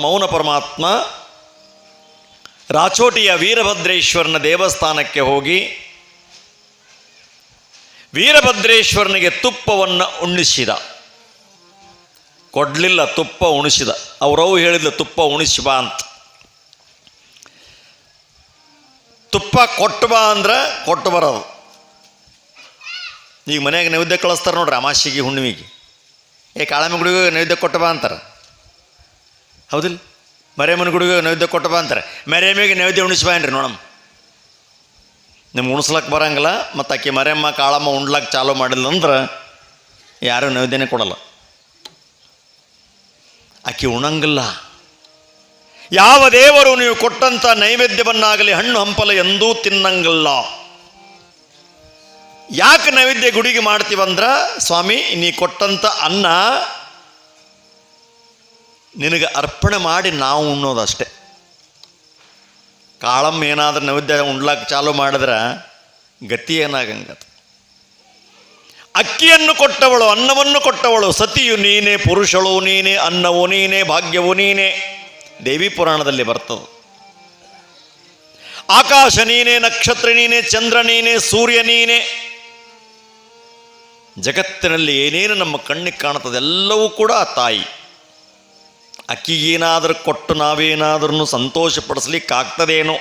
ಮೌನ ಪರಮಾತ್ಮ ರಾಚೋಟಿಯ ವೀರಭದ್ರೇಶ್ವರನ ದೇವಸ್ಥಾನಕ್ಕೆ ಹೋಗಿ ವೀರಭದ್ರೇಶ್ವರನಿಗೆ ತುಪ್ಪವನ್ನು ಉಣಿಸಿದ ಕೊಡಲಿಲ್ಲ, ತುಪ್ಪ ಉಣಿಸಿದ. ಅವರವು ಹೇಳಿದ್ಲು, ತುಪ್ಪ ಉಣಿಸಿ ಬಾ ಅಂತ. ತುಪ್ಪ ಕೊಟ್ಟು ಬಾ ಅಂದ್ರೆ ಕೊಟ್ಟು ಬರೋದು. ಈಗ ಮನೆಯಾಗ ನೈವೇದ್ಯ ಕಳಿಸ್ತಾರೆ ನೋಡ್ರಿ, ಅಮಾಸಿಗೆ, ಹುಣ್ಣಿಮೆಗೆ. ಏ ಕಾಳಮ್ಮ ಗುಡಿಗೆ ನೈವೇದ್ಯ ಕೊಟ್ಟು ಬಾ ಅಂತಾರೆ. ಹೌದಿಲ್ಲ? ಮರೇಮನ ಗುಡಿಗೆ ನೈವೇದ್ಯ ಕೊಟ್ಟಪ್ಪ ಅಂತಾರೆ. ಮರೇಮಿಗೆ ನೈವೇದ್ಯ ಉಣಿಸಿ ಬಾ ಏನ್ರಿ ನೋಡಮ್ಮ. ನಿಮ್ಗೆ ಉಣಿಸ್ಲಕ್ಕೆ ಬರಂಗಿಲ್ಲ, ಮತ್ತು ಆಕೆ ಮರೆಯಮ್ಮ, ಕಾಳಮ್ಮ ಉಣ್ಲಕ್ಕೆ ಚಾಲೂ ಮಾಡಿಲ್ಲ ಅಂದ್ರೆ ಯಾರೂ ನೈವೇದ್ಯನೇ ಕೊಡಲ್ಲ. ಆಕೆ ಉಣಂಗಿಲ್ಲ. ಯಾವ ದೇವರು ನೀವು ಕೊಟ್ಟಂಥ ನೈವೇದ್ಯವನ್ನಾಗಲಿ ಹಣ್ಣು ಹಂಪಲ ಎಂದೂ ತಿನ್ನಂಗಿಲ್ಲ. ಯಾಕೆ ನೈವೇದ್ಯ ಗುಡಿಗೆ ಮಾಡ್ತೀವಂದ್ರೆ, ಸ್ವಾಮಿ, ನೀ ಕೊಟ್ಟಂಥ ಅನ್ನ ನಿನಗೆ ಅರ್ಪಣೆ ಮಾಡಿ ನಾವು ಉಣ್ಣೋದಷ್ಟೇ. ಕಾಳಮ್ಮ ಏನಾದರೂ ನೈವೇದ್ಯ ಉಣ್ಲಾಕ ಚಾಲು ಮಾಡಿದ್ರೆ ಗತಿ ಏನಾಗಂಗದ. ಅಕ್ಕಿಯನ್ನು ಕೊಟ್ಟವಳು, ಅನ್ನವನ್ನು ಕೊಟ್ಟವಳು, ಸತಿಯು ನೀನೇ, ಪುರುಷಳು ನೀನೇ, ಅನ್ನವು ನೀನೇ, ಭಾಗ್ಯವು ನೀನೇ. ದೇವಿ ಪುರಾಣದಲ್ಲಿ ಬರ್ತದೆ. ಆಕಾಶ ನೀನೇ, ನಕ್ಷತ್ರ ನೀನೇ, ಚಂದ್ರ ನೀನೇ, ಸೂರ್ಯ ನೀನೇ. ಜಗತ್ತಿನಲ್ಲಿ ಏನೇನು ನಮ್ಮ ಕಣ್ಣಿಗೆ ಕಾಣುತ್ತದೆ ಎಲ್ಲವೂ ಕೂಡ ತಾಯಿ. ಅಕ್ಕಿಗೇನಾದರೂ ಕೊಟ್ಟು ನಾವೇನಾದ್ರೂ ಸಂತೋಷಪಡಿಸ್ಲಿಕ್ಕಾಗ್ತದೇನೋ?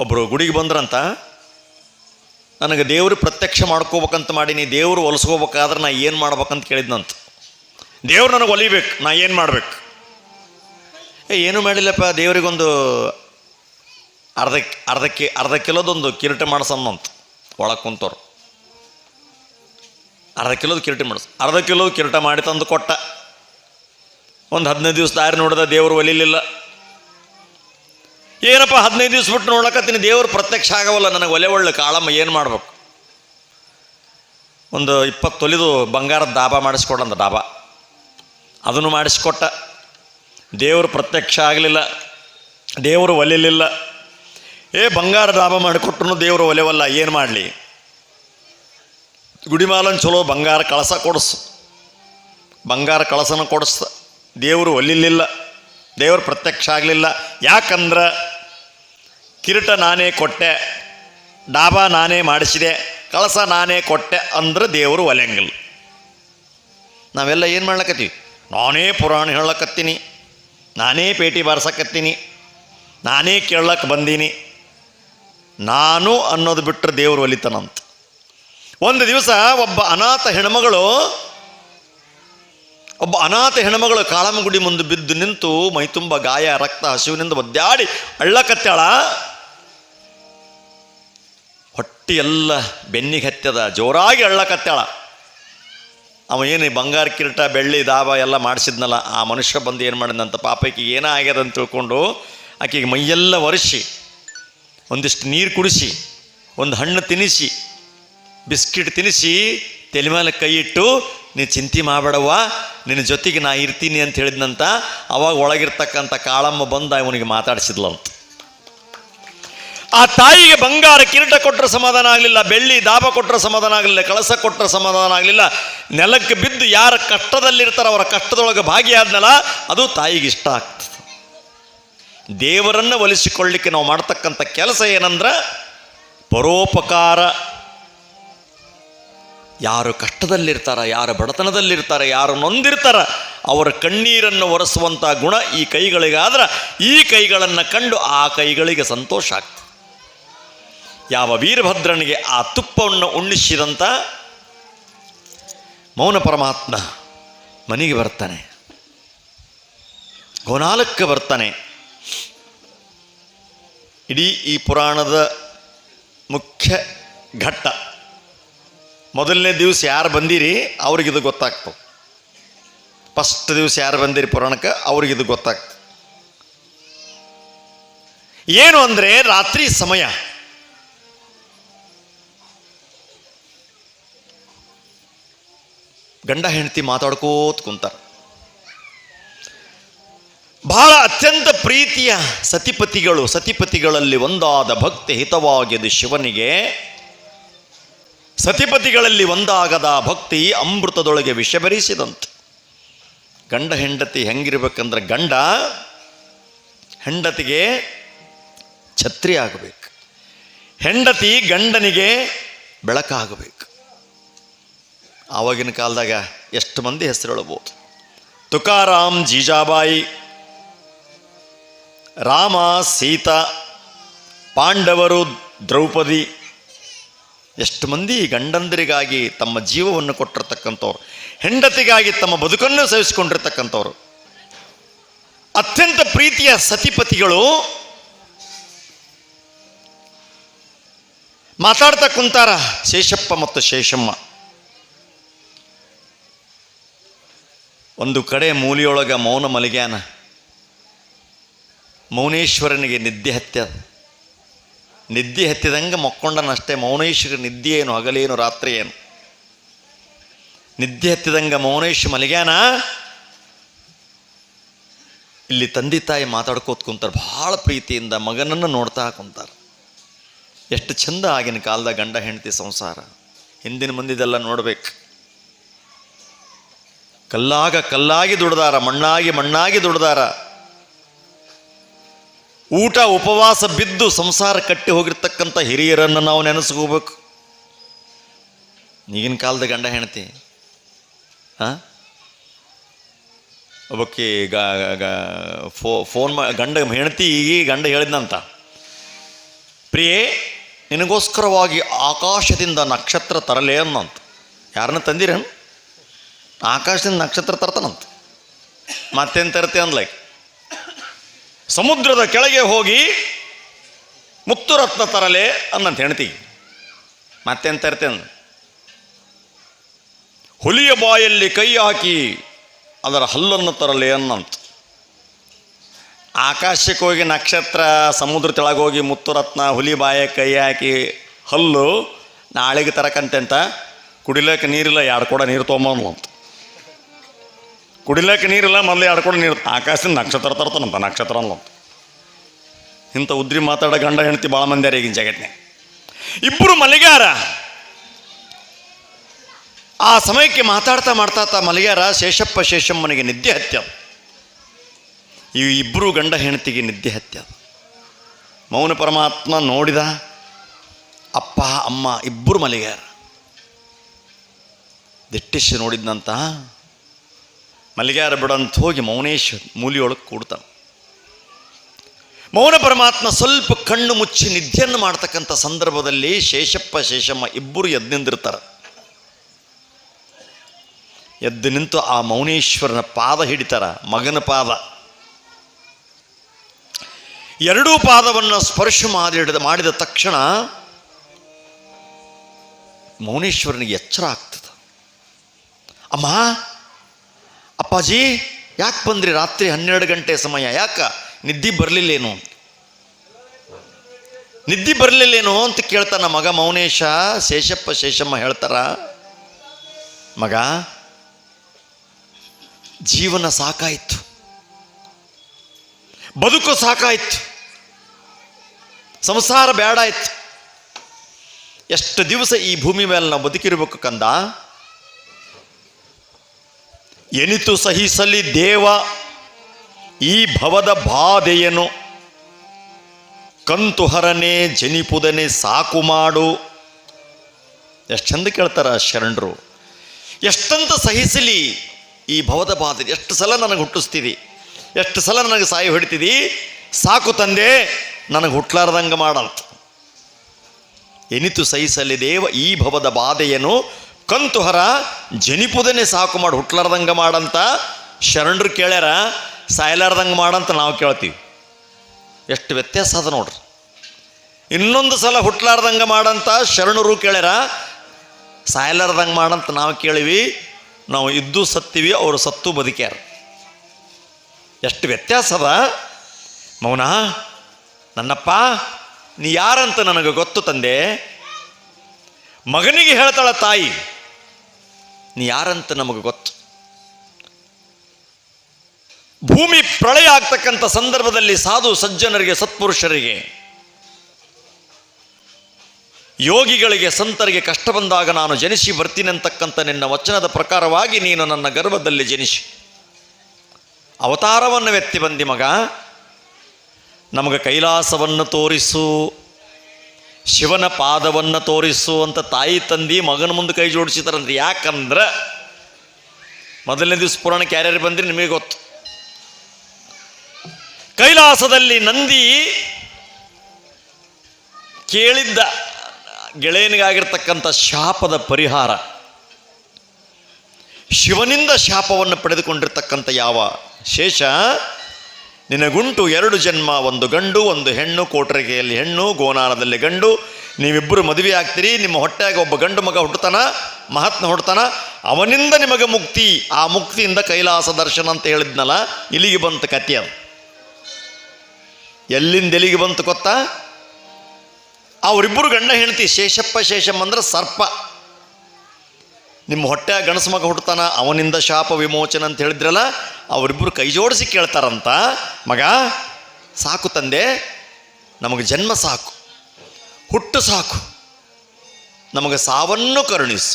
ಒಬ್ಬರು ಗುಡಿಗೆ ಬಂದ್ರಂತ, ನನಗೆ ದೇವರು ಪ್ರತ್ಯಕ್ಷ ಮಾಡ್ಕೋಬೇಕಂತ ಮಾಡೀನಿ ದೇವರು ಒಲಿಸ್ಕೋಬೇಕಾದ್ರೆ ನಾ ಏನು ಮಾಡ್ಬೇಕಂತ ಕೇಳಿದ್ನಂತ. ದೇವ್ರು ನನಗೆ ಒಲಿಬೇಕು ನಾ ಏನು ಮಾಡ್ಬೇಕು? ಏ, ಏನು ಮಾಡಿಲ್ಲಪ್ಪ, ದೇವರಿಗೊಂದು ಅರ್ಧ ಅರ್ಧಕ್ಕೆ ಅರ್ಧ ಕಿಲೋದೊಂದು ಕಿರೀಟ ಮಾಡಿಸಮ್ಮಂತ ಒಳಗೆ ಕುಂತವ್ರು. ಅರ್ಧ ಕಿಲೋದು ಕಿರೀಟ ಮಾಡಿಸ್. ಅರ್ಧ ಕಿಲೋ ಕಿರೀಟ ಮಾಡಿ ತಂದು ಕೊಟ್ಟ. ಒಂದು ಹದಿನೈದು ದಿವಸ ದಾರಿ ನೋಡಿದ ದೇವರು ಒಲಿಲಿಲ್ಲ. ಏನಪ್ಪ ಹದಿನೈದು ದಿವಸ ಬಿಟ್ಟು ನೋಡಕತ್ತೀನಿ ದೇವರು ಪ್ರತ್ಯಕ್ಷ ಆಗವಲ್ಲ, ನನಗೆ ಒಲೆ ಒಳ್ಳೆ ಕಾಳಮ್ಮ ಏನು ಮಾಡ್ಬೇಕು? ಒಂದು ಇಪ್ಪತ್ತು ತೊಲಿದು ಬಂಗಾರದ ದಾಬ ಮಾಡಿಸ್ಕೊಡಂದ ಡಾಬಾ. ಅದನ್ನು ಮಾಡಿಸ್ಕೊಟ್ಟ. ದೇವರು ಪ್ರತ್ಯಕ್ಷ ಆಗಲಿಲ್ಲ. ದೇವರು ಒಲಿಲಿಲ್ಲ. ಏ ಬಂಗಾರ ಡಾಬ ಮಾಡಿಕೊಟ್ರು ದೇವರು ಒಲೆವಲ್ಲ, ಏನು ಮಾಡಲಿ? ಗುಡಿಮಾಲನ್ ಚಲೋ ಬಂಗಾರ ಕಳಸ ಕೊಡಿಸು. ಬಂಗಾರ ಕಳಸನ ಕೊಡಿಸ್ ದೇವರು ಒಲಿಲಿಲ್ಲ ದೇವರು ಪ್ರತ್ಯಕ್ಷ ಆಗಲಿಲ್ಲ. ಯಾಕಂದ್ರೆ ಕಿರೀಟ ನಾನೇ ಕೊಟ್ಟೆ, ಡಾಬಾ ನಾನೇ ಮಾಡಿಸಿದೆ, ಕಳಸ ನಾನೇ ಕೊಟ್ಟೆ ಅಂದ್ರೆ ದೇವರು ಒಲೆಂಗಿಲ್ಲ ನಾವೆಲ್ಲ ಏನು ಮಾಡ್ಲಕತ್ತೀವಿ? ನಾನೇ ಪುರಾಣ ಹೇಳಕತ್ತೀನಿ, ನಾನೇ ಪೇಟಿ ಬಾರ್ಸಕತ್ತೀನಿ, ನಾನೇ ಕೇಳಕ್ಕೆ ಬಂದೀನಿ. ನಾನು ಅನ್ನೋದು ಬಿಟ್ಟರೆ ದೇವರು ಒಲಿತಾನಂತ. ಒಂದು ದಿವಸ ಒಬ್ಬ ಅನಾಥ ಹೆಣ್ಮಗಳು, ಒಬ್ಬ ಅನಾಥ ಹೆಣ್ಮಗಳು ಕಾಳಮಗುಡಿ ಮುಂದೆ ಬಿದ್ದು ನಿಂತು ಮೈತುಂಬ ಗಾಯ, ರಕ್ತ ಹಸಿವಿನಿಂದ ಒದ್ದಾಡಿ ಅಳ್ಳಕತ್ತಾಳ. ಹೊಟ್ಟಿ ಎಲ್ಲ ಬೆನ್ನಿಗೆ ಹತ್ತದ ಜೋರಾಗಿ ಅಳ್ಳಕತ್ತಾಳ. ಅವ ಏನು ಬಂಗಾರ ಕಿರೀಟ, ಬೆಳ್ಳಿ ದಾಬ ಎಲ್ಲ ಮಾಡಿಸಿದ್ನಲ್ಲ, ಆ ಮನುಷ್ಯ ಬಂದು ಏನು ಮಾಡಿದಂತ ಪಾಪಕ್ಕೆ ಏನೋ ಆಗ್ಯದ ಅಂತ ತಿಳ್ಕೊಂಡು ಆಕೆಗೆ ಮೈಯೆಲ್ಲ ಒರೆಸಿ, ಒಂದಿಷ್ಟು ನೀರು ಕುಡಿಸಿ, ಒಂದು ಹಣ್ಣು ತಿನ್ನಿಸಿ ಬಿಸ್ಕಿಟ್ ತಿನ್ನಿಸಿ, ತಲೆ ಮೇಲೆ ಕೈ ಇಟ್ಟು, ನೀನು ಚಿಂತೆ ಮಾಡಬೇಡವ್ವ, ನಿನ್ನ ಜೊತೆಗೆ ನಾ ಇರ್ತೀನಿ ಅಂತ ಹೇಳಿದ್ನಂತ, ಅವಾಗ ಒಳಗಿರ್ತಕ್ಕಂಥ ಕಾಳಮ್ಮ ಬಂದು ಅವನಿಗೆ ಮಾತಾಡಿಸಿದ್ಲಂತ. ಆ ತಾಯಿಗೆ ಬಂಗಾರ ಕಿರೀಟ ಕೊಟ್ಟರೆ ಸಮಾಧಾನ ಆಗಲಿಲ್ಲ, ಬೆಳ್ಳಿ ದಾಬ ಕೊಟ್ಟರೆ ಸಮಾಧಾನ ಆಗಲಿಲ್ಲ, ಕಳಸ ಕೊಟ್ಟರೆ ಸಮಾಧಾನ ಆಗಲಿಲ್ಲ. ನೆಲಕ್ಕೆ ಬಿದ್ದು ಯಾರ ಕಷ್ಟದಲ್ಲಿರ್ತಾರೋ ಅವರ ಕಷ್ಟದೊಳಗೆ ಭಾಗಿಯಾದ್ನಲ್ಲ, ಅದು ತಾಯಿಗೆ ಇಷ್ಟ ಆಗ್ತದೆ ದೇವರನ್ನು ಒಲಿಸಿಕೊಳ್ಳಿಕ್ಕೆ ನಾವು ಮಾಡ್ತಕ್ಕಂಥ ಕೆಲಸ ಏನಂದ್ರೆ ಪರೋಪಕಾರ. ಯಾರು ಕಷ್ಟದಲ್ಲಿರ್ತಾರ, ಯಾರು ಬಡತನದಲ್ಲಿರ್ತಾರೆ, ಯಾರು ನೊಂದಿರ್ತಾರ, ಅವರ ಕಣ್ಣೀರನ್ನು ಒರೆಸುವಂಥ ಗುಣ ಈ ಕೈಗಳಿಗಾದ್ರೆ ಈ ಕೈಗಳನ್ನು ಕಂಡು ಆ ಕೈಗಳಿಗೆ ಸಂತೋಷ ಆಗ್ತದೆ. ಯಾವ ವೀರಭದ್ರನಿಗೆ ಆ ತುಪ್ಪವನ್ನು ಉಣ್ಣಿಸಿದಂಥ ಮೌನ ಪರಮಾತ್ಮ ಮನೆಗೆ ಬರ್ತಾನೆ. ಗೋನಾಲಕ್ಕೆ ಬರ್ತಾನೆ. ಇಡೀ ಈ ಪುರಾಣದ ಮುಖ್ಯ ಘಟ್ಟ ಮೊದಲನೇ ದಿವಸ ಯಾರು ಬಂದಿರಿ ಅವ್ರಿಗಿದು ಗೊತ್ತಾಗ್ತವೆ ಫಸ್ಟ್ ದಿವಸ ಯಾರು ಬಂದಿರಿ ಪುರಾಣಕ್ಕೆ ಅವ್ರಿಗಿದು ಗೊತ್ತಾಗ್ತದೆ ಏನು ಅಂದರೆ ರಾತ್ರಿ ಸಮಯ. ಗಂಡ ಹೆಂಡತಿ ಮಾತಾಡ್ಕೋತ ಕುಂತಾರೆ. ಬಹಳ ಅತ್ಯಂತ ಪ್ರೀತಿಯ ಸತಿಪತಿಗಳು, ಸತಿಪತಿಗಳಲ್ಲಿ ಒಂದಾದ ಭಕ್ತಿ ಹಿತವಾಗಿದೆ ಶಿವನಿಗೆ ಸತಿಪತಿಗಳಲ್ಲಿ ಒಂದಾಗದ ಭಕ್ತಿ ಅಮೃತದೊಳಗೆ ವಿಷ ವಿಷಭರಿಸಿದಂತೆ ಗಂಡ ಹೆಂಡತಿ ಹೆಂಗಿರ್ಬೇಕಂದ್ರೆ ಗಂಡ ಹೆಂಡತಿಗೆ ಛತ್ರಿ ಆಗಬೇಕು. ಹೆಂಡತಿ ಗಂಡನಿಗೆ ಬೆಳಕಾಗಬೇಕು ಆವಾಗಿನ ಕಾಲದಾಗ ಎಷ್ಟು ಮಂದಿ ಹೆಸರು ತುಕಾರಾಮ್ ಜೀಜಾಬಾಯಿ, ರಾಮ ಸೀತಾ, ಪಾಂಡವರು ದ್ರೌಪದಿ ಎಷ್ಟು ಮಂದಿ ಗಂಡಂದರಿಗಾಗಿ ತಮ್ಮ ಜೀವವನ್ನು ಕೊಟ್ಟಿರ್ತಕ್ಕಂಥವ್ರು, ಹೆಂಡತಿಗಾಗಿ ತಮ್ಮ ಬದುಕನ್ನು ಸಹಿಸಿಕೊಂಡಿರ್ತಕ್ಕಂಥವ್ರು ಅತ್ಯಂತ ಪ್ರೀತಿಯ ಸತಿಪತಿಗಳು ಮಾತಾಡ್ತಾ ಕುಂತಾರ ಶೇಷಪ್ಪ ಮತ್ತು ಶೇಷಮ್ಮ. ಒಂದು ಕಡೆ ಮೂಲಿಯೊಳಗ ಮೌನ ಮಲಗ್ಯಾನ, ಮೌನೇಶ್ವರನಿಗೆ ನಿದ್ದೆ ಹತ್ಯದ. ನಿದ್ದೆ ಹತ್ತಿದಂಗೆ ಮಕ್ಕೊಂಡನಷ್ಟೇ, ಮೌನೇಶ್ವರ ನಿದ್ದೆ ಏನು ಹಗಲೇನು ರಾತ್ರಿ ಏನು ನಿದ್ದೆ ಹತ್ತಿದಂಗೆ ಮೌನೇಶ್ ಮಲಗ್ಯಾನ? ಇಲ್ಲಿ ತಂದೆ ತಾಯಿ ಮಾತಾಡ್ಕೋತ ಕುಂತಾರೆ, ಭಾಳ ಪ್ರೀತಿಯಿಂದ ಮಗನನ್ನು ನೋಡ್ತಾ ಕುಂತಾರೆ. ಎಷ್ಟು ಚಂದ ಆಗಿನ ಕಾಲದ ಗಂಡ, ಹೆಂಡತಿ ಸಂಸಾರ. ಹಿಂದಿನ ಮಂದಿದೆಲ್ಲ ನೋಡ್ಬೇಕು. ಕಲ್ಲಾಗ ಕಲ್ಲಾಗಿ ದುಡ್ದಾರ, ಮಣ್ಣಾಗಿ ಮಣ್ಣಾಗಿ ದುಡ್ದಾರ. ಊಟ ಉಪವಾಸ ಬಿದ್ದು ಸಂಸಾರ ಕಟ್ಟಿ ಹೋಗಿರ್ತಕ್ಕಂಥ ಹಿರಿಯರನ್ನು ನಾವು ನೆನೆಸ್ಕೋಬೇಕು. ಈಗಿನ ಕಾಲದ ಗಂಡ ಹೆಂಡತಿ ಹಾಂ ಒಬ್ಬಕ್ಕೆ ಗ ಫೋ, ಫೋನ್ ಮಾ, ಗಂಡ, ಹೆಂಡತಿ ಈಗ ಗಂಡ ಹೇಳಿದ್ನಂತ, ಪ್ರಿಯೇ, ನಿನಗೋಸ್ಕರವಾಗಿ ಆಕಾಶದಿಂದ ನಕ್ಷತ್ರ ತರಲೇ ಅನ್ನಂತ. ಯಾರನ್ನ ತಂದಿರೇನು? ಆಕಾಶದಿಂದ ನಕ್ಷತ್ರ ತರ್ತಾನಂತ. ಮತ್ತೇನು ತರ್ತೆ ಅನ್ಲೈಕ್ ಸಮುದ್ರದ ಕೆಳಗೆ ಹೋಗಿ ಮುತ್ತು ರತ್ನ ತರಲೆ ಅನ್ನಂತ ಹೆಣ್ತಿ ಮತ್ತೆಂತ ಇರ್ತೇನೆ? ಹುಲಿಯ ಬಾಯಲ್ಲಿ ಕೈ ಹಾಕಿ ಅದರ ಹಲ್ಲನ್ನು ತರಲೆ ಅನ್ನಂತ. ಆಕಾಶಕ್ಕೆ ಹೋಗಿ ನಕ್ಷತ್ರ, ಸಮುದ್ರ ತೆಳಗೋಗಿ ಹೋಗಿ ಮುತ್ತು ರತ್ನ ಹುಲಿ ಬಾಯ ಕೈ ಹಾಕಿ ಹಲ್ಲು ನಾಳೆಗೆ ತರಕಂತೆ ಅಂತ ಕುಡಿಲಕ್ಕೆ ನೀರಿಲ್ಲ, ಯಾರು ಕೂಡ ನೀರು ತೊಗೊಂಬಂದ್ಲು ಅಂತ ಕುಡಿಲಕ್ಕೆ ನೀರಿಲ್ಲ, ಮೊದಲೇ ಆಡ್ಕೊಂಡು ನೀರು. ಆಕಾಶದಿಂದ ನಕ್ಷತ್ರ ತರ್ತಾನಂತ, ನಕ್ಷತ್ರ ಅನ್ನಂತ ಇಂಥ ಉದ್ರಿ ಮಾತಾಡೋ ಗಂಡ ಹೆಂಡತಿ ಭಾಳ ಮಂದಿ ಈಗಿನ ಜಗತ್ತಿನಾಗ ಇಬ್ಬರು ಮಲಿಗಾರ ಆ ಸಮಯಕ್ಕೆ ಮಾತಾಡ್ತಾ ಮಾಡ್ತಾ ಮಲಿಗಾರ ಶೇಷಪ್ಪ ಶೇಷಮ್ಮನಿಗೆ ನಿದ್ದೆ ಹತ್ಯ. ಈ ಇಬ್ಬರು ಗಂಡ ಹೆಂಡತಿಗೆ ನಿದ್ದೆ ಹತ್ಯ. ಮೌನ ಪರಮಾತ್ಮ ನೋಡಿದ, ಅಪ್ಪ, ಅಮ್ಮ ಇಬ್ಬರು ಮಲಿಗಾರ ದಿಟ್ಟಿಸಿ ನೋಡಿದ್ನಂತ ಮಲ್ಲಿಗ್ಯಾರ ಬಿಡಂತ ಹೋಗಿ ಮೌನೇಶ್ ಮೂಲಿಯೊಳಗೆ ಕೂಡ್ತಾನೆ. ಮೌನ ಪರಮಾತ್ಮ ಸ್ವಲ್ಪ ಕಣ್ಣು ಮುಚ್ಚಿ ನಿದ್ದೆಯನ್ನು ಮಾಡ್ತಕ್ಕಂಥ ಸಂದರ್ಭದಲ್ಲಿ ಶೇಷಪ್ಪ, ಶೇಷಮ್ಮ ಇಬ್ಬರು ಎದ್ದು ನಿಂದಿರ್ತಾರೆ ಎದ್ದು ನಿಂತು ಆ ಮೌನೇಶ್ವರನ ಪಾದ ಹಿಡಿತಾರ, ಮಗನ ಪಾದ. ಎರಡೂ ಪಾದವನ್ನು ಸ್ಪರ್ಶ ಮಾಡಿ ಮಾಡಿದ ತಕ್ಷಣ ಮೌನೇಶ್ವರನಿಗೆ ಎಚ್ಚರ ಆಗ್ತದೆ. ಅಮ್ಮ ಅಪ್ಪಾಜಿ, ಯಾಕೆ ಬಂದ್ರಿ ರಾತ್ರಿ ಹನ್ನೆರಡು ಗಂಟೆ ಸಮಯ? ಯಾಕ? ನಿದ್ದೆ ಬರಲಿಲ್ಲೇನು? ನಿದ್ದೆ ಬರಲಿಲ್ಲೇನೋ ಅಂತ ಕೇಳ್ತಾನ ಮಗ ಮೌನೇಶ. ಶೇಷಪ್ಪ, ಶೇಷಮ್ಮ ಹೇಳ್ತಾರ, ಮಗ, ಜೀವನ ಸಾಕಾಯಿತು. ಬದುಕು ಸಾಕಾಯಿತು. ಸಂಸಾರ ಬ್ಯಾಡಾಯ್ತು. ಎಷ್ಟು ದಿವಸ ಈ ಭೂಮಿ ಮೇಲೆ ನಾವು ಬದುಕಿರ್ಬೇಕು ಕಂದ? ಎನಿತು ಸಹಿಸಲಿ ದೇವ ಈ ಭವದ ಬಾಧೆಯನು ಕಂತುಹರನೆ ಜನಿಪುದನೆ ಸಾಕು ಮಾಡು. ಎಷ್ಟು ಚಂದ ಕೇಳ್ತಾರ ಶರಣರು. ಎಷ್ಟಂತ ಸಹಿಸಲಿ ಈ ಭವದ ಬಾಧೆ. ಎಷ್ಟು ಸಲ ನನಗೆ ಹುಟ್ಟಿಸ್ತೀವಿ ಎಷ್ಟು ಸಲ ನನಗೆ ಸಾಯಿ ಹೊಡಿತಿದಿ ಸಾಕು ತಂದೆ, ನನಗೆ ಹುಟ್ಲಾರ್ದಂಗೆ ಮಾಡಂತ. ಎನಿತು ಸಹಿಸಲಿ ದೇವ ಈ ಭವದ ಬಾಧೆಯನ್ನು ಕಂತುಹರ ಜನಿಪುದನೆ ಸಾಕು ಮಾಡಿ, ಹುಟ್ಲಾರ್ದಂಗೆ ಮಾಡಂತ ಶರಣರು ಕೇಳ್ಯಾರ, ಸಾಯ್ಲಾರ್ದಂಗೆ ಮಾಡಂತ ನಾವು ಕೇಳ್ತೀವಿ. ಎಷ್ಟು ವ್ಯತ್ಯಾಸ ಅದ ನೋಡ್ರಿ. ಇನ್ನೊಂದು ಸಲ ಹುಟ್ಲಾರ್ದಂಗೆ ಮಾಡಂತ ಶರಣರು ಕೇಳ್ಯಾರ, ಸಾಯ್ಲಾರ್ದಂಗೆ ಮಾಡಂತ ನಾವು ಕೇಳಿವಿ, ನಾವು ಇದ್ದು ಸತ್ತೀವಿ, ಅವರು ಸತ್ತು ಬದುಕ್ಯಾರ. ಎಷ್ಟು ವ್ಯತ್ಯಾಸ ಅದ. ಮೌನ, ನನ್ನಪ್ಪ, ನೀ ಯಾರಂತ ನನಗೆ ಗೊತ್ತು ತಂದೆ? ಮಗನಿಗೆ ಹೇಳ್ತಾಳ ತಾಯಿ ನೀ ಯಾರಂತ ನಮಗೆ ಗೊತ್ತು. ಭೂಮಿ ಪ್ರಳಯ ಆಗ್ತಕ್ಕಂಥ ಸಂದರ್ಭದಲ್ಲಿ ಸಾಧು ಸಜ್ಜನರಿಗೆ, ಸತ್ಪುರುಷರಿಗೆ, ಯೋಗಿಗಳಿಗೆ, ಸಂತರಿಗೆ ಕಷ್ಟ ಬಂದಾಗ ನಾನು ಜನಿಸಿ ಬರ್ತೀನಿ ಅಂತಕ್ಕಂಥ ನಿನ್ನ ವಚನದ ಪ್ರಕಾರವಾಗಿ ನೀನು ನನ್ನ ಗರ್ಭದಲ್ಲಿ ಜನಿಸಿ. ಅವತಾರವನ್ನು ವ್ಯಕ್ತಿ ಬಂದಿ ಮಗ, ನಮಗೆ ಕೈಲಾಸವನ್ನು ತೋರಿಸು. ಶಿವನ ಪಾದವನ್ನು ತೋರಿಸುವಂಥ ತಾಯಿ ತಂದಿ ಮಗನ ಮುಂದೆ ಕೈ ಜೋಡಿಸಿದಾರಂದ್ರೆ ಯಾಕಂದ್ರೆ ಮೊದಲನೇ ದಿವಸ ಪುರಾಣಕ್ಕೆ ಯಾರ್ಯಾರು ಬಂದ್ರಿ ನಿಮಗೆ ಗೊತ್ತು. ಕೈಲಾಸದಲ್ಲಿ ನಂದಿ ಕೇಳಿದ್ದ ಗೆಳೆಯನಿಗಾಗಿರ್ತಕ್ಕಂಥ ಶಾಪದ ಪರಿಹಾರ. ಶಿವನಿಂದ ಶಾಪವನ್ನು ಪಡೆದುಕೊಂಡಿರ್ತಕ್ಕಂಥ ಯಾವ ಶೇಷ? ನಿನಗುಂಟು ಎರಡು ಜನ್ಮ, ಒಂದು ಗಂಡು, ಒಂದು ಹೆಣ್ಣು, ಕೋಟರಿಗೆಯಲ್ಲಿ ಹೆಣ್ಣು ಗೋನಾನದಲ್ಲಿ ಗಂಡು. ನೀವಿಬ್ಬರು ಮದುವೆ ಆಗ್ತೀರಿ, ನಿಮ್ಮ ಹೊಟ್ಟೆಯಾಗ ಒಬ್ಬ ಗಂಡು ಮಗ ಹುಟ್ಟುತ್ತಾನ, ಮಹಾತ್ಮ ಹುಡ್ತಾನ ಅವನಿಂದ ನಿಮಗೆ ಮುಕ್ತಿ, ಆ ಮುಕ್ತಿಯಿಂದ ಕೈಲಾಸ ದರ್ಶನ ಅಂತ ಹೇಳಿದ್ನಲ್ಲ, ಇಲ್ಲಿಗೆ ಬಂತು ಕಥೆ ಎಲ್ಲಿಂದ ಎಲ್ಲಿಗೆ ಬಂತು ಗೊತ್ತಾ? ಅವರಿಬ್ಬರು ಗಂಡ ಹೆಂಡತಿ, ಶೇಷಪ್ಪ, ಶೇಷಮ್ಮ ಅಂದ್ರೆ ಸರ್ಪ. ನಿಮ್ಮ ಹೊಟ್ಟೆ ಗಣಸ ಮಗ ಹುಡ್ತಾನ ಅವನಿಂದ ಶಾಪ ವಿಮೋಚನ ಅಂತ ಹೇಳಿದ್ರಲ್ಲ ಅವರಿಬ್ಬರು ಕೈ ಜೋಡಿಸಿ ಕೇಳ್ತಾರಂತ, ಮಗ, ಸಾಕು ತಂದೆ, ನಮಗೆ ಜನ್ಮ ಸಾಕು, ಹುಟ್ಟು ಸಾಕು, ನಮಗೆ ಸಾವನ್ನು ಕರುಣಿಸು.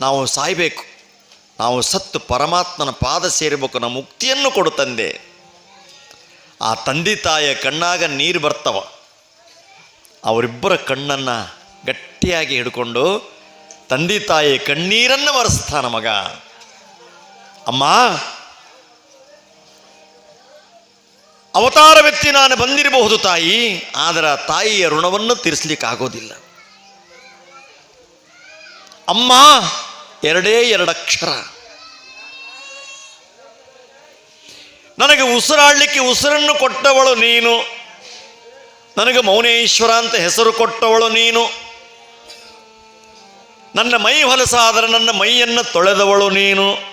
ನಾವು ಸಾಯಬೇಕು, ನಾವು ಸತ್ತು ಪರಮಾತ್ಮನ ಪಾದ ಸೇರಬೇಕು ನಮ್ಮ ಮುಕ್ತಿಯನ್ನು ಕೊಡು ತಂದೆ. ಆ ತಂದೆ ತಾಯಿಯ ಕಣ್ಣಾಗ ನೀರು ಬರ್ತವ. ಅವರಿಬ್ಬರ ಕಣ್ಣನ್ನು ಗಟ್ಟಿಯಾಗಿ ಹಿಡ್ಕೊಂಡು ತಂದೆ ತಾಯಿ ಕಣ್ಣೀರನ್ನು ಒರೆಸ್ತಾನ ಮಗ. ಅಮ್ಮ, ಅವತಾರ ವ್ಯಕ್ತಿ ನಾನು ಬಂದಿರಬಹುದು ತಾಯಿ, ಆದರೆ ತಾಯಿಯ ಋಣವನ್ನು ತೀರಿಸ್ಲಿಕ್ಕಾಗೋದಿಲ್ಲ. ಅಮ್ಮ, ಎರಡೇ ಎರಡು ಅಕ್ಷರ. ನನಗೆ ಉಸಿರಾಡಲಿಕ್ಕೆ ಉಸಿರನ್ನು ಕೊಟ್ಟವಳು ನೀನು. ನನಗೆ ಮೌನೇಶ್ವರ ಅಂತ ಹೆಸರು ಕೊಟ್ಟವಳು ನೀನು. ನನ್ನ ಮೈ ಹೊಲಸಾದರೆ ನನ್ನ ಮೈಯನ್ನು ತೊಳೆದವಳು ನೀನು.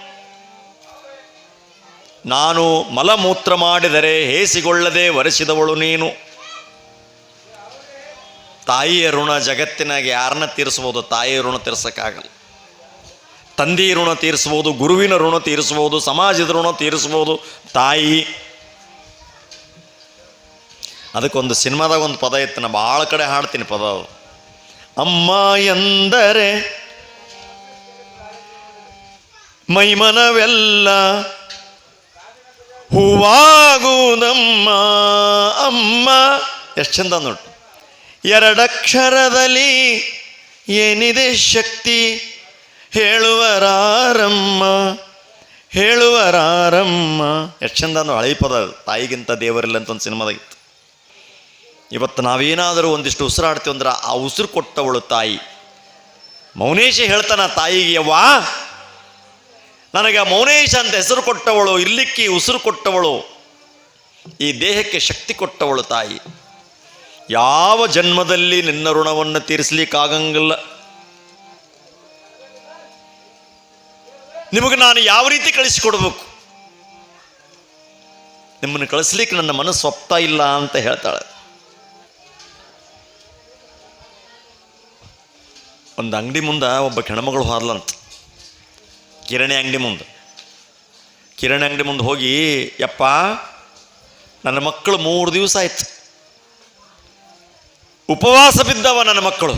ನಾನು ಮಲಮೂತ್ರ ಮಾಡಿದರೆ ಹೇಸಿಗೊಳ್ಳದೆ ಒರೆಸಿದವಳು ನೀನು. ತಾಯಿಯ ಋಣ ಜಗತ್ತಿನಾಗ ಯಾರನ್ನ ತೀರಿಸ್ಬೋದು? ತಾಯಿಯ ಋಣ ತೀರ್ಸಕ್ಕಾಗಲ್ಲ. ತಂದಿ ಋಣ ತೀರಿಸ್ಬೋದು, ಗುರುವಿನ ಋಣ ತೀರಿಸ್ಬೋದು, ಸಮಾಜದ ಋಣ ತೀರಿಸ್ಬೋದು, ತಾಯಿ. ಅದಕ್ಕೊಂದು ಸಿನಿಮಾದಾಗ ಒಂದು ಪದ ಇತ್ತು, ನಾ ಭಾಳ ಕಡೆ ಹಾಡ್ತೀನಿ ಪದ ಅಮ್ಮ ಎಂದರೆ ಮೈಮನವೆಲ್ಲ ಹೂವಾಗುವುದಮ್ಮ ಅಮ್ಮ. ಎಷ್ಟು ಚಂದ ನೋಡು. ಎರಡಕ್ಷರದಲ್ಲಿ ಏನಿದೆ ಶಕ್ತಿ? ಹೇಳುವರಾರಮ್ಮ ಹೇಳುವರಾರಮ್ಮ. ಎಷ್ಟು ಚಂದ ಹಳೆ ಪದ ತಾಯಿಗಿಂತ ದೇವರಿಲ್ಲ ಅಂತ ಒಂದು ಸಿನಿಮಾದಾಗಿತ್ತು ಇವತ್ತು ನಾವೇನಾದರೂ ಒಂದಿಷ್ಟು ಉಸಿರಾಡ್ತೀವಿ ಅಂದ್ರೆ ಆ ಉಸಿರು ಕೊಟ್ಟವಳು ತಾಯಿ. ಮೌನೇಶಿ ಹೇಳ್ತಾನ ತಾಯಿಗೆ, ಯವ್ವ ನನಗೆ ಮೌನೇಶ ಅಂತ ಹೆಸರು ಕೊಟ್ಟವಳು ಇರ್ಲಿಕ್ಕೆ ಉಸಿರು ಕೊಟ್ಟವಳು, ಈ ದೇಹಕ್ಕೆ ಶಕ್ತಿ ಕೊಟ್ಟವಳು ತಾಯಿ. ಯಾವ ಜನ್ಮದಲ್ಲಿ ನಿನ್ನ ಋಣವನ್ನು ತೀರಿಸಲಿಕ್ಕಾಗಂಗಿಲ್ಲ. ನಿಮಗೆ ನಾನು ಯಾವ ರೀತಿ ಕಳಿಸಿಕೊಡ್ಬೇಕು? ನಿಮ್ಮನ್ನು ಕಳಿಸ್ಲಿಕ್ಕೆ ನನ್ನ ಮನಸ್ಸು ಒಪ್ತಾ ಇಲ್ಲ ಅಂತ ಹೇಳ್ತಾಳೆ. ಒಂದು ಅಂಗಡಿ ಮುಂದೆ ಒಬ್ಬ ಹೆಣ್ಮಗಳು ಹೋದ್ಲಂತ. ಕಿರಾಣಿ ಅಂಗಡಿ ಮುಂದೆ. ಕಿರಣಿ ಅಂಗಡಿ ಮುಂದೆ ಹೋಗಿ, ಯಪ್ಪ, ನನ್ನ ಮಕ್ಕಳು ಮೂರು ದಿವಸ ಆಯ್ತು. ಉಪವಾಸ ಬಿದ್ದವ ನನ್ನ ಮಕ್ಕಳು.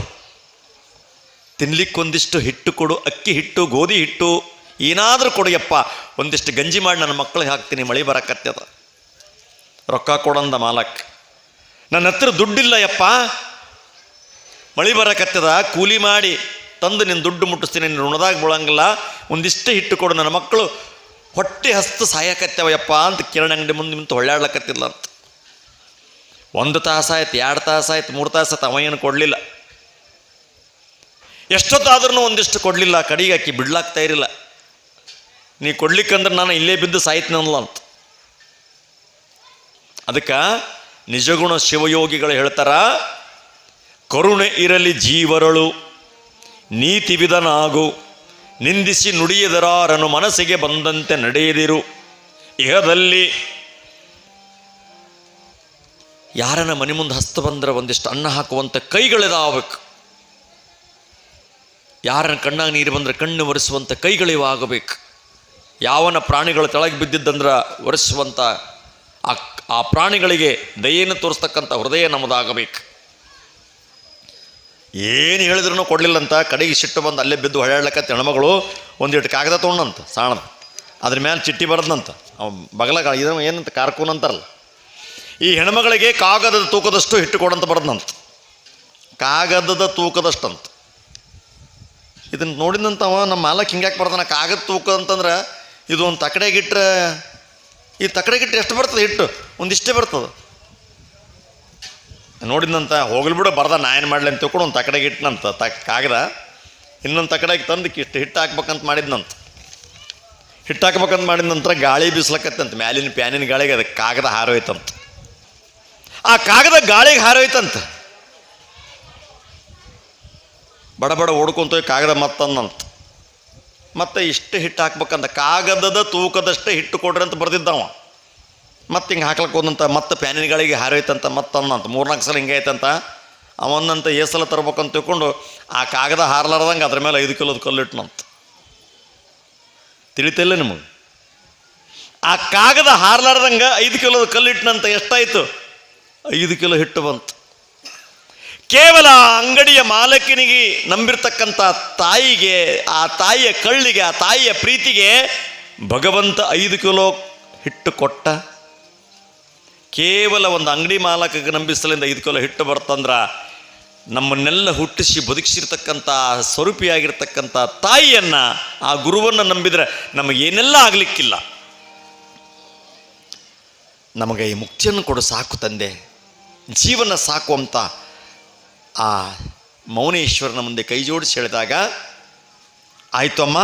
ತಿನ್ಲಿಕ್ಕೊಂದಿಷ್ಟು ಹಿಟ್ಟು ಕೊಡು, ಅಕ್ಕಿ ಹಿಟ್ಟು, ಗೋಧಿ ಹಿಟ್ಟು, ಏನಾದರೂ ಕೊಡು, ಯಪ್ಪ. ಒಂದಿಷ್ಟು ಗಂಜಿ ಮಾಡಿ ನನ್ನ ಮಕ್ಕಳಿಗೆ ಹಾಕ್ತೀನಿ, ಮಳೆ ಬರಕತ್ತದ ರೊಕ್ಕ ಕೊಡಂದ ಮಾಲಕ್. ನನ್ನ ಹತ್ರ ದುಡ್ಡಿಲ್ಲ, ಯಪ್ಪ. ಮಳೆ ಬರಕತ್ತದ ಕೂಲಿ ಮಾಡಿ. ತಂದು ನಿನ್ನ ದುಡ್ಡು ಮುಟ್ಟಿಸ್ತೀನಿ, ನೀನು ಋಣದಾಗ ಬೀಳಂಗಿಲ್ಲ. ಒಂದಿಷ್ಟೇ ಹಿಟ್ಟು ಕೊಡು, ನನ್ನ ಮಕ್ಕಳು ಹೊಟ್ಟೆ ಹಸ್ತು ಸಾಯಕತ್ತವಯಪ್ಪ ಅಂತ ಕಿರಣ ಅಂಗಡಿ ಮುಂದೆ ನಿಂತು ಹೊಳ್ಳಾಡ್ಲಕ್ಕತ್ತಿಲ್ಲ ಅಂತ. ಒಂದು ತಾಸಾಯ್ತು ಎರಡು ತಾಸಾಯ್ತು ಮೂರು ತಾಸಾಯ್ತು ಅವ ಏನು ಕೊಡಲಿಲ್ಲ. ಎಷ್ಟೊತ್ತಾದ್ರೂ ಒಂದಿಷ್ಟು ಕೊಡಲಿಲ್ಲ, ಕಡಿಗೆ ಆಕಿ ಬಿಡ್ಲಾಗ್ತಾ ಇರಲಿಲ್ಲ. ನೀ ಕೊಡ್ಲಿಕ್ಕಂದ್ರೆ ನಾನು ಇಲ್ಲೇ ಬಿದ್ದು ಸಾಯ್ತೀನಲ್ಲ ಅಂತ. ಅದಕ್ಕೆ ನಿಜಗುಣ ಶಿವಯೋಗಿಗಳು ಹೇಳ್ತಾರ, ಕರುಣೆ ಇರಲಿ ಜೀವರಳು. ನೀತಿವಿಧನಾಗು ನಿಂದಿಸಿ ನುಡಿಯದರಾರನು ಮನಸ್ಸಿಗೆ ಬಂದಂತೆ ನಡೆಯದಿರು. ಇಹದಲ್ಲಿ ಯಾರನ ಮನೆ ಮುಂದೆ ಹಸ್ತ ಬಂದ್ರೆ ಒಂದಿಷ್ಟು ಅನ್ನ ಹಾಕುವಂಥ ಕೈಗಳಿದಾಗಬೇಕು. ಯಾರನ್ನ ಕಣ್ಣಾಗ ನೀರು ಬಂದರೆ ಕಣ್ಣು ಒರೆಸುವಂಥ ಕೈಗಳಿವಾಗಬೇಕು. ಯಾವನ ಪ್ರಾಣಿಗಳು ತೆಳಗೆ ಬಿದ್ದಿದ್ದಂದ್ರೆ ಒರೆಸುವಂಥ ಆ ಆ ಪ್ರಾಣಿಗಳಿಗೆ ದಯೆಯನ್ನು ತೋರಿಸ್ತಕ್ಕಂಥ ಹೃದಯ ನಮ್ಮದಾಗಬೇಕು. ಏನು ಹೇಳಿದ್ರು ಕೊಡಲಿಲ್ಲಂತ ಕಡೆಗೆ ಸಿಟ್ಟು ಬಂದು ಅಲ್ಲೇ ಬಿದ್ದು ಹೊಳ್ಯಾಡ್ಲಕತ್ತ ಹೆಣ್ಮಗಳು ಒಂದಿಟ್ಟು ಕಾಗದ ತೊಗೊಂಡಂತ ಸಾಣದ. ಅದ್ರ ಮೇಲೆ ಚಿಟ್ಟಿ ಬರೆದಂತ ಅವ ಬಗಲ ಇದು ಏನಂತ ಕಾರ್ಕೂನ್ ಅಂತಾರಲ್ಲ. ಈ ಹೆಣ್ಮಗಳಿಗೆ ಕಾಗದದ ತೂಕದಷ್ಟು ಹಿಟ್ಟು ಕೊಡಂತ ಬರೆದಂತ ಕಾಗದದ ತೂಕದಷ್ಟಂತ. ಇದನ್ನು ನೋಡಿದಂತವ ನಮ್ಮ ಮಾಲಕ್ ಹಿಂಗ್ಯಾಕೆ ಬರ್ತಾನೆ ಕಾಗದ ತೂಕ ಅಂತಂದ್ರೆ ಇದು ಒಂದು ತಕಡೆಗಿಟ್ರೆ ಈ ತಕಡೆಗಿಟ್ರೆ ಎಷ್ಟು ಬರ್ತದೆ ಹಿಟ್ಟು? ಒಂದಿಷ್ಟೇ ಬರ್ತದೆ. ನೋಡಿದಂತ ಹೋಗ್ಲಿ ಬಿಡು, ಬರ್ದ, ನಾ ಏನು ಮಾಡಲಿ ಅಂತ ತಿಳ್ಕೊಂಡು ಒಂದು ತಕಡೆಗೆ ಇಟ್ಟನಂತ ತಕ್ ಕಾಗದ. ಇನ್ನೊಂದು ತಕಡೆಗೆ ತಂದು ಇಷ್ಟು ಹಿಟ್ಟು ಹಾಕ್ಬೇಕಂತ ಮಾಡಿದ್ನಂತ. ಹಿಟ್ಟು ಹಾಕ್ಬೇಕಂತ ಮಾಡಿದ ನಂತರ ಗಾಳಿ ಬೀಸ್ಲಕತ್ತಂತ ಮ್ಯಾಲಿನ ಪ್ಯಾನಿನ ಗಾಳಿಗೆ ಅದಕ್ಕೆ ಕಾಗದ ಹಾರೋಯ್ತಂತ. ಆ ಕಾಗದ ಗಾಳಿಗೆ ಹಾರೋಯ್ತಂತ. ಬಡ ಬಡ ಓಡ್ಕೊಂತ ಹೋಗಿ ಕಾಗದ ಮತ್ತಂದಂತ ಮತ್ತೆ ಇಷ್ಟು ಹಿಟ್ಟು ಹಾಕ್ಬೇಕಂತ, ಕಾಗದದ ತೂಕದಷ್ಟೇ ಹಿಟ್ಟು ಕೊಡ್ರಿ ಅಂತ ಬರ್ದಿದ್ದವ. ಮತ್ತೆ ಹಿಂಗೆ ಹಾಕ್ಲಕ್ಕೆ ಹೋದಂತ ಮತ್ತೆ ಪ್ಯಾನಿನ್ಗಳಿಗೆ ಹಾರೋಯ್ತಂತ ಮತ್ತೆ ಅಂದಂತ ಮೂರ್ನಾಲ್ಕು ಸಲ ಹಿಂಗೆ ಆಯ್ತಂತ, ಅವನಂತ ಏ ಸಲ ತರ್ಬೇಕಂತ ತಿಳ್ಕೊಂಡು ಆ ಕಾಗದ ಹಾರ್ಲಾರ್ದಂಗೆ ಅದ್ರ ಮೇಲೆ ಐದು ಕಿಲೋದ ಕಲ್ಲಿಟ್ನಂತ ತಿಳಿತಿಲ್ಲ ನಿಮಗೆ? ಆ ಕಾಗದ ಹಾರ್ಲಾರ್ದಂಗೆ ಐದು ಕಿಲೋದ ಕಲ್ಲಿಟ್ನಂತ ಎಷ್ಟಾಯಿತು? ಐದು ಕಿಲೋ ಹಿಟ್ಟು ಬಂತು. ಕೇವಲ ಅಂಗಡಿಯ ಮಾಲಕಿನಿಗೆ ನಂಬಿರ್ತಕ್ಕಂಥ ತಾಯಿಗೆ, ಆ ತಾಯಿಯ ಕಳ್ಳಿಗೆ, ಆ ತಾಯಿಯ ಪ್ರೀತಿಗೆ ಭಗವಂತ ಐದು ಕಿಲೋ ಹಿಟ್ಟು ಕೊಟ್ಟ. ಕೇವಲ ಒಂದು ಅಂಗಡಿ ಮಾಲಕಗೆ ನಂಬಿಸಲಿಂದ ಐದು ಕಿಲೋ ಹಿಟ್ಟು ಬರ್ತಂದ್ರೆ ನಮ್ಮನ್ನೆಲ್ಲ ಹುಟ್ಟಿಸಿ ಬದುಕಿಸಿರ್ತಕ್ಕಂಥ, ಸ್ವರೂಪಿಯಾಗಿರ್ತಕ್ಕಂಥ ತಾಯಿಯನ್ನು, ಆ ಗುರುವನ್ನು ನಂಬಿದರೆ ನಮಗೇನೆಲ್ಲ ಆಗಲಿಕ್ಕಿಲ್ಲ. ನಮಗೆ ಈ ಮುಕ್ತಿಯನ್ನು ಕೊಡು ಸಾಕು ತಂದೆ. ಜೀವನ ಸಾಕು ಅಂತ ಆ ಮೌನೇಶ್ವರನ ಮುಂದೆ ಕೈ ಜೋಡಿಸಿ ಹೇಳಿದಾಗ ಆಯ್ತು ಅಮ್ಮ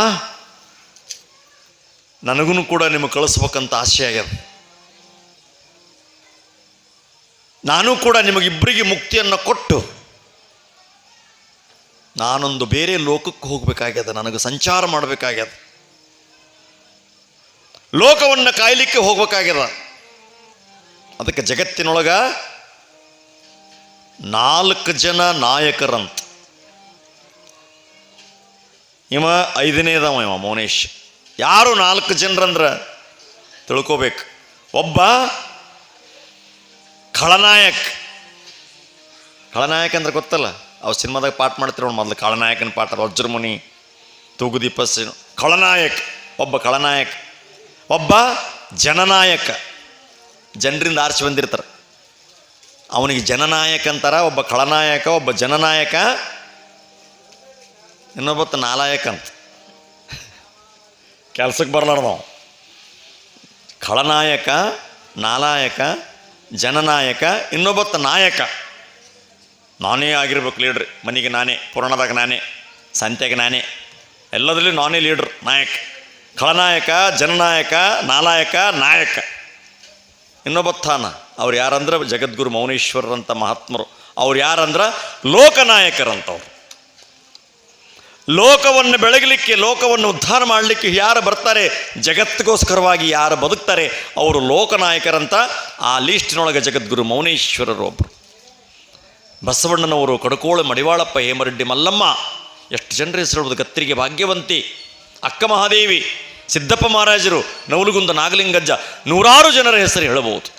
ನನಗೂ ಕೂಡ ನಿಮಗೆ ಕಳಿಸ್ಬೇಕಂತ ಆಸೆ ಆಗ್ಯದ. ನಾನು ಕೂಡ ನಿಮಗಿಬ್ಬರಿಗೆ ಮುಕ್ತಿಯನ್ನು ಕೊಟ್ಟು ನಾನೊಂದು ಬೇರೆ ಲೋಕಕ್ಕೆ ಹೋಗಬೇಕಾಗ್ಯದ, ನನಗೆ ಸಂಚಾರ ಮಾಡಬೇಕಾಗ್ಯದ. ಲೋಕವನ್ನು ಕಾಯಲಿಕ್ಕೆ ಹೋಗಬೇಕಾಗ್ಯದ. ಅದಕ್ಕೆ ಜಗತ್ತಿನೊಳಗ ನಾಲ್ಕು ಜನ ನಾಯಕರಂತ. ಇವ ಐದನೇದವ ಇವ ಮೌನೇಶ್. ಯಾರು ನಾಲ್ಕು ಜನರಂದ್ರೆ ತಿಳ್ಕೋಬೇಕು. ಒಬ್ಬ ಖಳನಾಯಕ್. ಖಳನಾಯಕ್ ಅಂದ್ರೆ ಗೊತ್ತಲ್ಲ? ಅವು ಸಿನಿಮಾದಾಗ ಪಾಠ ಮಾಡ್ತಿರೋ ಮೊದಲು ಖಳನಾಯಕನ ಪಾಠ ವಜ್ರಮುನಿ ತೂಗುದೀಪ ಖಳನಾಯಕ್, ಒಬ್ಬ ಖಳನಾಯಕ್. ಒಬ್ಬ ಜನನಾಯಕ. ಜನರಿಂದ ಆರಿಸಿ ಬಂದಿರ್ತಾರೆ. ಅವನಿಗೆ ಜನನಾಯಕ ಅಂತಾರ, ಒಬ್ಬ ಖಳನಾಯಕ, ಒಬ್ಬ ಜನನಾಯಕ. ಇನ್ನೊಬ್ಬತ್ತ ನಾಲಾಯಕ ಅಂತ. ಕೆಲಸಕ್ಕೆ ಬರ್ಲಾರ್ದವ ಖಳನಾಯಕ, ನಾಲಾಯಕ ಜನನಾಯಕ, ಇನ್ನೊಬ್ಬತ್ತ ನಾಯಕ. ನಾನೇ ಆಗಿರ್ಬೇಕು ಲೀಡ್ರ್ ಮನೆಗೆ ನಾನೇ, ಪುರಾಣದಾಗ ನಾನೇ, ಸಂತೆಗೆ ನಾನೇ. ಎಲ್ಲದರಲ್ಲಿ ನಾನೇ ಲೀಡ್ರ್ ನಾಯಕ. ಖಳನಾಯಕ, ಜನನಾಯಕ, ನಾಲಾಯಕ, ನಾಯಕ. ಇನ್ನೊಬ್ಬತ್ತಾನ ಅವ್ರು ಯಾರಂದ್ರೆ ಜಗದ್ಗುರು ಮೌನೇಶ್ವರರಂಥ ಮಹಾತ್ಮರು. ಅವ್ರು ಯಾರಂದ್ರೆ ಲೋಕನಾಯಕರಂತವ್ರು. ಲೋಕವನ್ನು ಬೆಳಗಲಿಕ್ಕೆ, ಲೋಕವನ್ನು ಉದ್ಧಾರ ಮಾಡಲಿಕ್ಕೆ ಯಾರು ಬರ್ತಾರೆ? ಜಗತ್ತಿಗೋಸ್ಕರವಾಗಿ ಯಾರು ಬದುಕ್ತಾರೆ? ಅವರು ಲೋಕನಾಯಕರಂತ, ಆ ಲೀಸ್ಟಿನೊಳಗೆ ಜಗದ್ಗುರು ಮೌನೇಶ್ವರರು ಒಬ್ಬರು ಬಸವಣ್ಣನವರು ಕಡಕೋಳ, ಮಡಿವಾಳಪ್ಪ, ಹೇಮರೆಡ್ಡಿ, ಮಲ್ಲಮ್ಮ, ಎಷ್ಟು ಜನರ ಹೆಸರು ಗತ್ತಿರಿಗೆ ಭಾಗ್ಯವಂತಿ, ಅಕ್ಕ ಮಹಾದೇವಿ, ಸಿದ್ದಪ್ಪ ಮಹಾರಾಜರು, ನವಲುಗುಂದ ನಾಗಲಿಂಗಜ್ಜ, ನೂರಾರು ಜನರ ಹೆಸರು ಹೇಳಬಹುದು.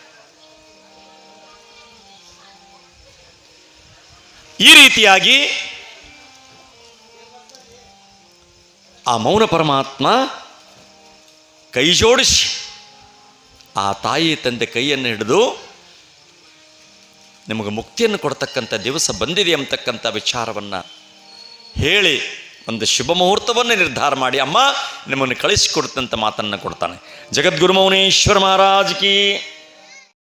ಈ ರೀತಿಯಾಗಿ ಆ ಮೌನ ಪರಮಾತ್ಮ ಕೈ ಜೋಡಿಸಿ, ಆ ತಾಯಿ ತಂದೆ ಕೈಯನ್ನು ಹಿಡಿದು ನಿಮಗೆ ಮುಕ್ತಿಯನ್ನು ಕೊಡ್ತಕ್ಕಂಥ ದಿವಸ ಬಂದಿದೆ ಅಂತಕ್ಕಂಥ ವಿಚಾರವನ್ನು ಹೇಳಿ ಒಂದು ಶುಭ ಮುಹೂರ್ತವನ್ನು ನಿರ್ಧಾರ ಮಾಡಿ, ಅಮ್ಮ ನಿಮ್ಮನ್ನು ಕಳಿಸಿಕೊಡ್ತಂಥ ಮಾತನ್ನು ಕೊಡ್ತಾನೆ. ಜಗದ್ಗುರು ಮೌನೇಶ್ವರ ಮಹಾರಾಜ್ ಕಿ